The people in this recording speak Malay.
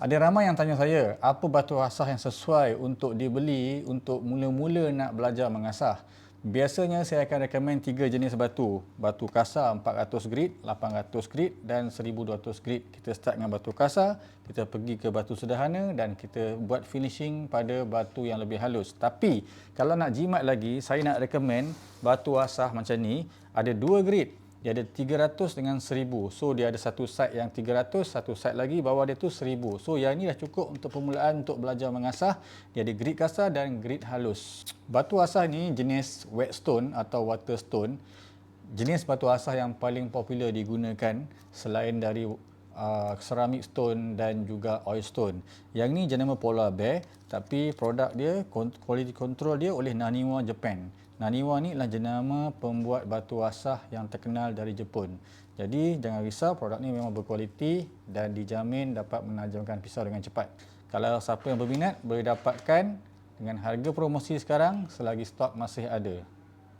Ada ramai yang tanya saya, apa batu asah yang sesuai untuk dibeli untuk mula-mula nak belajar mengasah. Biasanya saya akan rekomen tiga jenis batu. Batu kasar 400 grit, 800 grit dan 1200 grit. Kita start dengan batu kasar, kita pergi ke batu sederhana dan kita buat finishing pada batu yang lebih halus. Tapi kalau nak jimat lagi, saya nak rekomen batu asah macam ni ada dua grit dia ada 300 dengan 1000. So dia ada satu side yang 300, satu side lagi bawah dia tu 1000. So yang ni dah cukup untuk permulaan untuk belajar mengasah. Dia ada grit kasar dan grit halus. Batu asah ni jenis wet stone atau water stone. Jenis batu asah yang paling popular digunakan selain dari uh, ceramic stone dan juga oil stone. Yang ni jenama polar bear tapi produk dia quality control dia oleh Naniwa Japan. Naniwa ni adalah jenama pembuat batu asah yang terkenal dari Jepun. Jadi jangan risau produk ni memang berkualiti dan dijamin dapat menajamkan pisau dengan cepat. Kalau siapa yang berminat boleh dapatkan dengan harga promosi sekarang selagi stok masih ada.